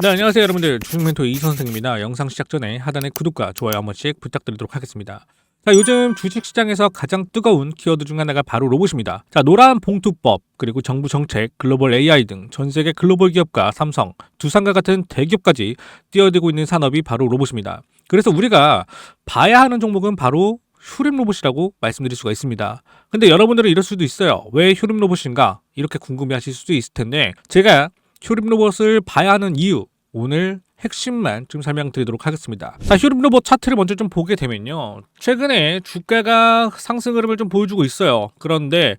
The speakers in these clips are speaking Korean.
네, 안녕하세요 여러분들 주식멘토 이선생입니다. 영상 시작 전에 하단에 구독과 좋아요 한 번씩 부탁드리도록 하겠습니다. 자, 요즘 주식시장에서 가장 뜨거운 키워드 중 하나가 바로 로봇입니다. 자, 노란 봉투법, 그리고 정부 정책, 글로벌 AI 등 전 세계 글로벌 기업과 삼성, 두산과 같은 대기업까지 뛰어들고 있는 산업이 바로 로봇입니다. 그래서 우리가 봐야 하는 종목은 바로 휴림 로봇이라고 말씀드릴 수가 있습니다. 근데 여러분들은 이럴 수도 있어요. 왜 휴림 로봇인가? 이렇게 궁금해 하실 수도 있을 텐데, 제가 휴림 로봇을 봐야 하는 이유, 오늘 핵심만 좀 설명드리도록 하겠습니다. 자, 휴림 로봇 차트를 먼저 좀 보게 되면요. 최근에 주가가 상승 흐름을 좀 보여주고 있어요. 그런데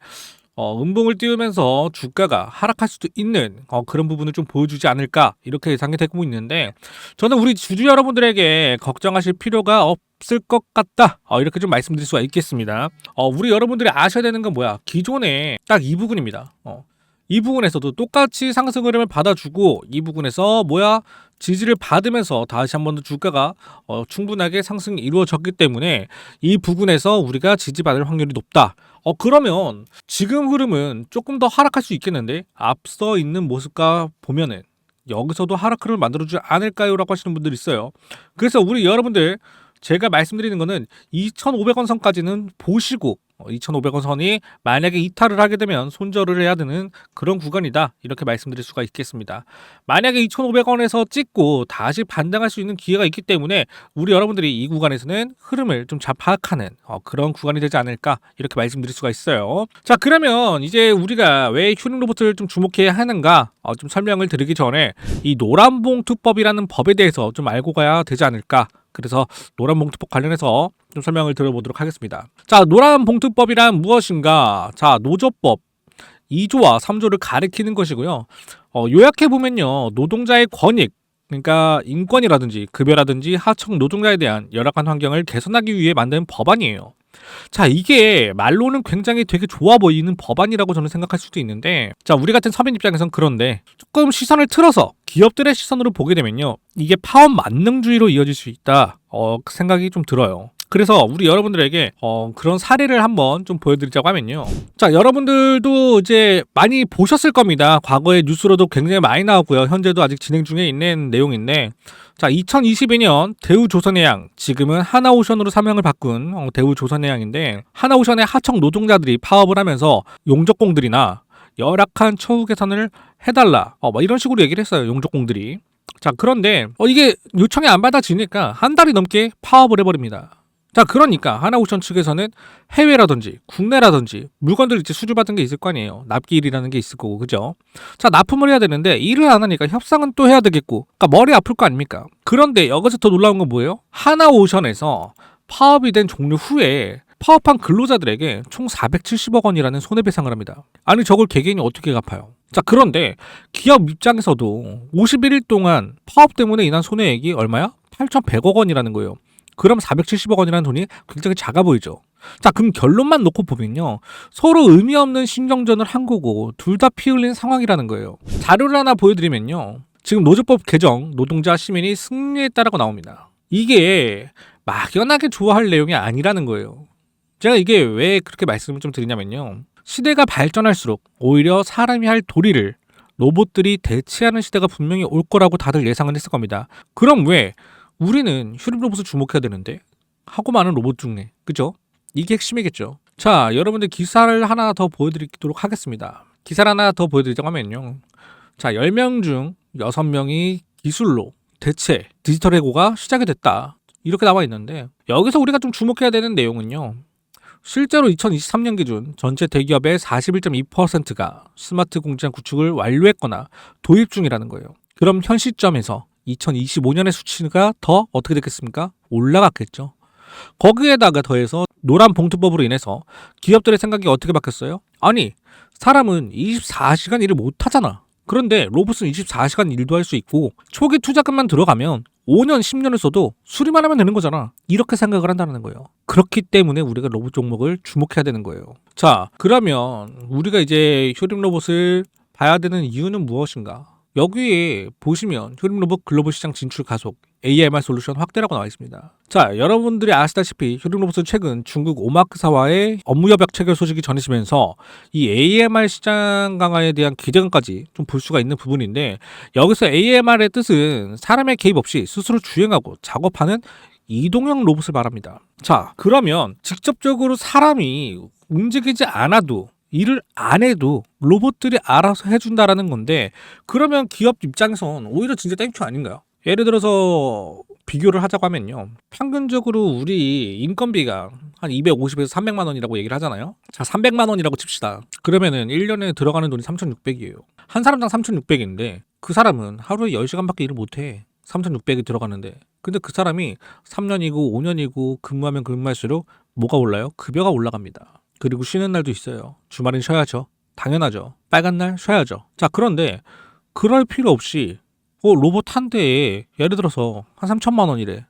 어, 음봉을 띄우면서 주가가 하락할 수도 있는 어, 그런 부분을 좀 보여주지 않을까 이렇게 예상이 되고 있는데 저는 우리 주주 여러분들에게 걱정하실 필요가 없을 것 같다 어, 이렇게 좀 말씀드릴 수가 있겠습니다. 어, 우리 여러분들이 아셔야 되는 건 뭐야? 기존에 딱 이 부분입니다. 어, 이 부분에서도 똑같이 상승 흐름을 받아주고 이 부분에서 뭐야 지지를 받으면서 다시 한 번 더 주가가 어, 충분하게 상승이 이루어졌기 때문에 이 부분에서 우리가 지지받을 확률이 높다. 어 그러면 지금 흐름은 조금 더 하락할 수 있겠는데 앞서 있는 모습과 보면은 여기서도 하락 흐름을 만들어주지 않을까요라고 하시는 분들이 있어요. 그래서 우리 여러분들 제가 말씀드리는 거는 2,500원 선까지는 보시고 2,500원 선이 만약에 이탈을 하게 되면 손절을 해야 되는 그런 구간이다. 이렇게 말씀드릴 수가 있겠습니다. 만약에 2,500원에서 찍고 다시 반등할 수 있는 기회가 있기 때문에 우리 여러분들이 이 구간에서는 흐름을 좀 잘 파악하는 어, 그런 구간이 되지 않을까 이렇게 말씀드릴 수가 있어요. 자, 그러면 이제 우리가 왜 휴닝 로봇을 좀 주목해야 하는가 어, 좀 설명을 드리기 전에 이 노란봉 투법이라는 법에 대해서 좀 알고 가야 되지 않을까 그래서 노란 봉투법 관련해서 좀 설명을 들어보도록 하겠습니다. 자, 노란 봉투법이란 무엇인가? 자, 노조법 2조와 3조를 가리키는 것이고요. 어, 요약해 보면요, 노동자의 권익 그러니까 인권이라든지 급여라든지 하청 노동자에 대한 열악한 환경을 개선하기 위해 만든 법안이에요. 자, 이게 말로는 굉장히 되게 좋아 보이는 법안이라고 저는 생각할 수도 있는데, 자, 우리 같은 서민 입장에선 그런데 조금 시선을 틀어서 기업들의 시선으로 보게 되면요, 이게 파업 만능주의로 이어질 수 있다, 어, 그 생각이 좀 들어요. 그래서 우리 여러분들에게 어, 그런 사례를 한번 좀 보여드리자고 하면요. 자, 여러분들도 이제 많이 보셨을 겁니다. 과거에 뉴스로도 굉장히 많이 나왔고요. 현재도 아직 진행 중에 있는 내용인데, 자, 2022년 대우조선해양, 지금은 하나오션으로 사명을 바꾼 어, 대우조선해양인데, 하나오션의 하청 노동자들이 파업을 하면서 용적공들이나 열악한 처우 개선을 해달라, 어, 뭐 이런 식으로 얘기를 했어요. 용적공들이. 자, 그런데 어, 이게 요청이 안 받아지니까 한 달이 넘게 파업을 해버립니다. 자, 그러니까 하나오션 측에서는 해외라든지 국내라든지 물건들 이제 수주받은 게 있을 거 아니에요. 납기일이라는 게 있을 거고, 그죠? 자, 납품을 해야 되는데 일을 안 하니까 협상은 또 해야 되겠고, 그러니까 머리 아플 거 아닙니까? 그런데 여기서 더 놀라운 건 뭐예요? 하나오션에서 파업이 된 종료 후에 파업한 근로자들에게 총 470억 원이라는 손해배상을 합니다. 아니 저걸 개개인이 어떻게 갚아요? 자 그런데 기업 입장에서도 51일 동안 파업 때문에 인한 손해액이 얼마야? 8,100억 원이라는 거예요. 그럼 470억 원이라는 돈이 굉장히 작아 보이죠. 자, 그럼 결론만 놓고 보면요. 서로 의미 없는 신경전을 한 거고 둘 다 피 흘린 상황이라는 거예요. 자료를 하나 보여드리면요. 지금 노조법 개정 노동자 시민이 승리했다라고 나옵니다. 이게 막연하게 좋아할 내용이 아니라는 거예요. 제가 이게 왜 그렇게 말씀을 좀 드리냐면요. 시대가 발전할수록 오히려 사람이 할 도리를 로봇들이 대체하는 시대가 분명히 올 거라고 다들 예상을 했을 겁니다. 그럼 왜 우리는 휴림 로봇을 주목해야 되는데 하고 많은 로봇 중에 그죠? 이게 핵심이겠죠. 자, 여러분들 기사를 하나 더 보여드리도록 하겠습니다. 기사를 하나 더 보여드리자고 하면요. 자, 10명 중 6명이 기술로 대체 디지털 해고가 시작이 됐다. 이렇게 나와 있는데 여기서 우리가 좀 주목해야 되는 내용은요. 실제로 2023년 기준 전체 대기업의 41.2%가 스마트 공장 구축을 완료했거나 도입 중이라는 거예요. 그럼 현 시점에서 2025년의 수치가 더 어떻게 됐겠습니까? 올라갔겠죠. 거기에다가 더해서 노란 봉투법으로 인해서 기업들의 생각이 어떻게 바뀌었어요? 아니, 사람은 24시간 일을 못 하잖아. 그런데 로봇은 24시간 일도 할 수 있고 초기 투자금만 들어가면 5년, 10년을 써도 수리만 하면 되는 거잖아. 이렇게 생각을 한다는 거예요. 그렇기 때문에 우리가 로봇 종목을 주목해야 되는 거예요. 자, 그러면 우리가 이제 휴림 로봇을 봐야 되는 이유는 무엇인가? 여기에 보시면 휴림로봇 글로벌 시장 진출 가속 AMR 솔루션 확대라고 나와 있습니다. 자, 여러분들이 아시다시피 휴림로봇은 최근 중국 오마크사와의 업무 협약 체결 소식이 전해지면서 이 AMR 시장 강화에 대한 기대감까지 좀 볼 수가 있는 부분인데 여기서 AMR의 뜻은 사람의 개입 없이 스스로 주행하고 작업하는 이동형 로봇을 말합니다. 자, 그러면 직접적으로 사람이 움직이지 않아도 일을 안 해도 로봇들이 알아서 해준다라는 건데 그러면 기업 입장에선 오히려 진짜 땡큐 아닌가요? 예를 들어서 비교를 하자고 하면요. 평균적으로 우리 인건비가 한 250에서 300만 원이라고 얘기를 하잖아요. 자, 300만 원이라고 칩시다. 그러면은 1년에 들어가는 돈이 3,600이에요. 한 사람당 3,600인데 그 사람은 하루에 10시간밖에 일을 못 해. 3,600이 들어가는데. 근데 그 사람이 3년이고 5년이고 근무하면 근무할수록 뭐가 올라요? 급여가 올라갑니다. 그리고 쉬는 날도 있어요. 주말엔 쉬어야죠. 당연하죠. 빨간 날 쉬어야죠. 자, 그런데 그럴 필요 없이 어, 로봇 한 대에 예를 들어서 한 3천만 원이래.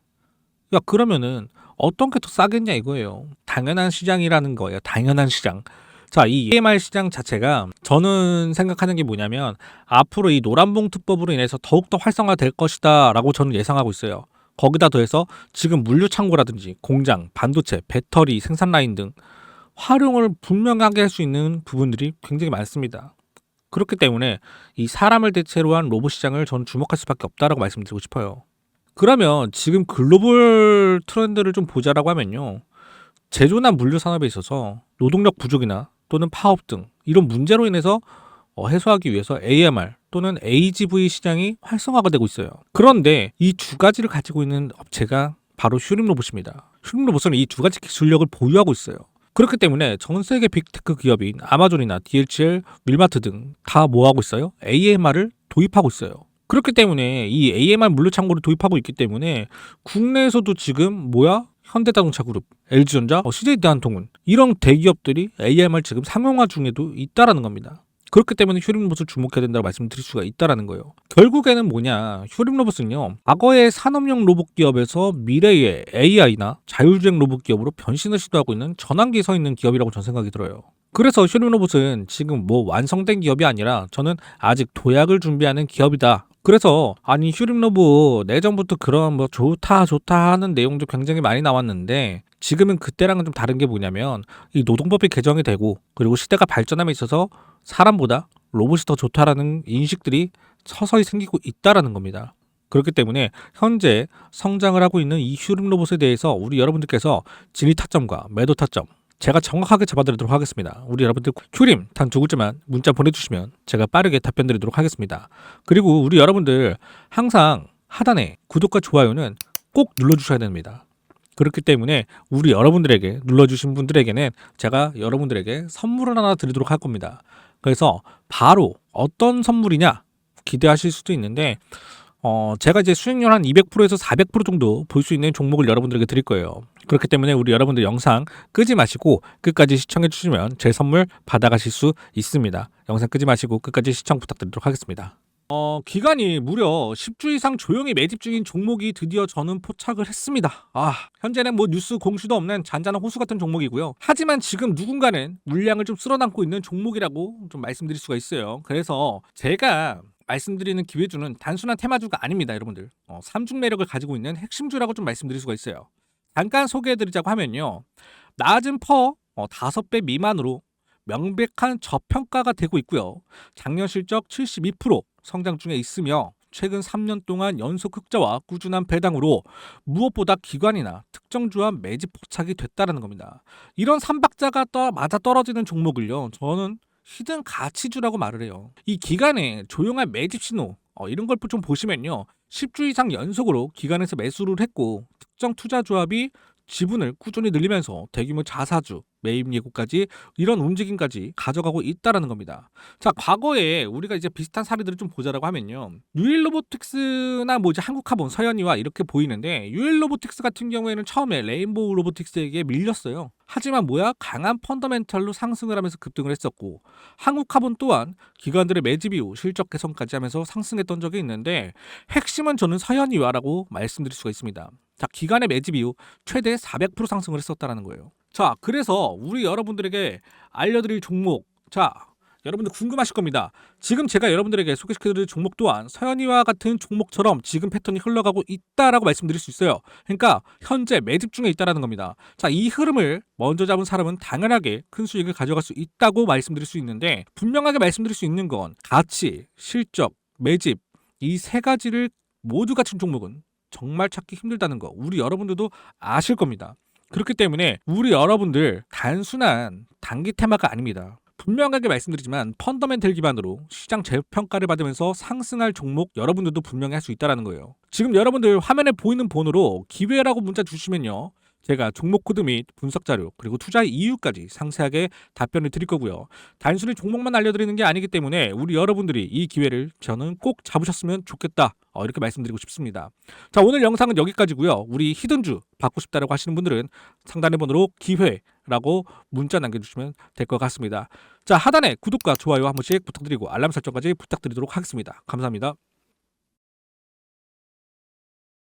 야, 그러면은 어떤 게 더 싸겠냐 이거예요. 당연한 시장이라는 거예요. 당연한 시장. 자, 이 EMR 시장 자체가 저는 생각하는 게 뭐냐면 앞으로 이 노란봉투법으로 인해서 더욱더 활성화될 것이다 라고 저는 예상하고 있어요. 거기다 더해서 지금 물류 창고라든지 공장, 반도체, 배터리 생산 라인 등 활용을 분명하게 할 수 있는 부분들이 굉장히 많습니다. 그렇기 때문에 이 사람을 대체로 한 로봇 시장을 저는 주목할 수밖에 없다라고 말씀드리고 싶어요. 그러면 지금 글로벌 트렌드를 좀 보자라고 하면요. 제조나 물류 산업에 있어서 노동력 부족이나 또는 파업 등 이런 문제로 인해서 어, 해소하기 위해서 AMR 또는 AGV 시장이 활성화가 되고 있어요. 그런데 이 두 가지를 가지고 있는 업체가 바로 휴림 로봇입니다. 휴림 로봇은 이 두 가지 기술력을 보유하고 있어요. 그렇기 때문에 전 세계 빅테크 기업인 아마존이나 DHL, 윌마트 등 다 뭐하고 있어요? AMR을 도입하고 있어요. 그렇기 때문에 이 AMR 물류 창고를 도입하고 있기 때문에 국내에서도 지금 뭐야? 현대자동차 그룹, LG전자, 어, CJ대한통운 이런 대기업들이 AMR 지금 상용화 중에도 있다라는 겁니다. 그렇기 때문에 휴림 로봇을 주목해야 된다고 말씀드릴 수가 있다라는 거예요. 결국에는 뭐냐, 휴림 로봇은요, 과거의 산업용 로봇 기업에서 미래의 AI나 자율주행 로봇 기업으로 변신을 시도하고 있는 전환기에 서 있는 기업이라고 저는 생각이 들어요. 그래서 휴림 로봇은 지금 뭐 완성된 기업이 아니라 저는 아직 도약을 준비하는 기업이다. 그래서 아니 휴림로봇 내전부터 그런 뭐 좋다 좋다 하는 내용도 굉장히 많이 나왔는데 지금은 그때랑은 좀 다른 게 뭐냐면 이 노동법이 개정이 되고 그리고 시대가 발전함에 있어서 사람보다 로봇이 더 좋다라는 인식들이 서서히 생기고 있다라는 겁니다. 그렇기 때문에 현재 성장을 하고 있는 이 휴림 로봇에 대해서 우리 여러분들께서 진입 타점과 매도 타점 제가 정확하게 잡아드리도록 하겠습니다. 우리 여러분들 휴림 단 두 글자만 문자 보내주시면 제가 빠르게 답변드리도록 하겠습니다. 그리고 우리 여러분들 항상 하단에 구독과 좋아요는 꼭 눌러주셔야 됩니다. 그렇기 때문에 우리 여러분들에게 눌러주신 분들에게는 제가 여러분들에게 선물을 하나 드리도록 할 겁니다. 그래서 바로 어떤 선물이냐 기대하실 수도 있는데 어 제가 이제 수익률 한 200%에서 400% 정도 볼 수 있는 종목을 여러분들에게 드릴 거예요. 그렇기 때문에 우리 여러분들 영상 끄지 마시고 끝까지 시청해 주시면 제 선물 받아가실 수 있습니다. 영상 끄지 마시고 끝까지 시청 부탁드리도록 하겠습니다. 어, 기간이 무려 10주 이상 조용히 매집 중인 종목이 드디어 저는 포착을 했습니다. 아, 현재는 뭐 뉴스 공시도 없는 잔잔한 호수 같은 종목이고요. 하지만 지금 누군가는 물량을 좀 쓸어담고 있는 종목이라고 좀 말씀드릴 수가 있어요. 그래서 제가 말씀드리는 기회주는 단순한 테마주가 아닙니다, 여러분들. 어, 삼중 매력을 가지고 있는 핵심주라고 좀 말씀드릴 수가 있어요. 잠깐 소개해드리자고 하면요. 낮은 퍼 어, 5배 미만으로 명백한 저평가가 되고 있고요. 작년 실적 72% 성장 중에 있으며 최근 3년 동안 연속 흑자와 꾸준한 배당으로 무엇보다 기관이나 특정주와 매집 포착이 됐다는 겁니다. 이런 삼박자가 떠 맞아 떨어지는 종목을요. 저는 히든 가치주라고 말을 해요. 이 기간에 조용한 매집 신호 어, 이런 걸 좀 보시면요. 10주 이상 연속으로 기간에서 매수를 했고 특정 투자 조합이 지분을 꾸준히 늘리면서 대규모 자사주, 매입 예고까지 이런 움직임까지 가져가고 있다라는 겁니다. 자, 과거에 우리가 이제 비슷한 사례들을 좀 보자라고 하면요. 유일 로보틱스나 뭐 이제 한국카본, 서현이와 이렇게 보이는데 유일 로보틱스 같은 경우에는 처음에 레인보우 로보틱스에게 밀렸어요. 하지만 뭐야? 강한 펀더멘털로 상승을 하면서 급등을 했었고 한국카본 또한 기관들의 매집 이후 실적 개선까지 하면서 상승했던 적이 있는데 핵심은 저는 서현이와라고 말씀드릴 수가 있습니다. 자, 기간의 매집 이후 최대 400% 상승을 했었다라는 거예요. 자, 그래서 우리 여러분들에게 알려드릴 종목. 자, 여러분들 궁금하실 겁니다. 지금 제가 여러분들에게 소개시켜드릴 종목 또한 서현이와 같은 종목처럼 지금 패턴이 흘러가고 있다라고 말씀드릴 수 있어요. 그러니까 현재 매집 중에 있다라는 겁니다. 자, 이 흐름을 먼저 잡은 사람은 당연하게 큰 수익을 가져갈 수 있다고 말씀드릴 수 있는데 분명하게 말씀드릴 수 있는 건 가치, 실적, 매집 이 세 가지를 모두 갖춘 종목은 정말 찾기 힘들다는 거 우리 여러분들도 아실 겁니다. 그렇기 때문에 우리 여러분들 단순한 단기 테마가 아닙니다. 분명하게 말씀드리지만 펀더멘털 기반으로 시장 재평가를 받으면서 상승할 종목 여러분들도 분명히 할 수 있다는 거예요. 지금 여러분들 화면에 보이는 번호로 기회라고 문자 주시면요. 제가 종목 코드 및 분석 자료 그리고 투자 이유까지 상세하게 답변을 드릴 거고요. 단순히 종목만 알려드리는 게 아니기 때문에 우리 여러분들이 이 기회를 저는 꼭 잡으셨으면 좋겠다. 어, 이렇게 말씀드리고 싶습니다. 자 오늘 영상은 여기까지고요. 우리 히든주 받고 싶다라고 하시는 분들은 상단의 번호로 기회라고 문자 남겨주시면 될 것 같습니다. 자 하단에 구독과 좋아요 한 번씩 부탁드리고 알람 설정까지 부탁드리도록 하겠습니다. 감사합니다.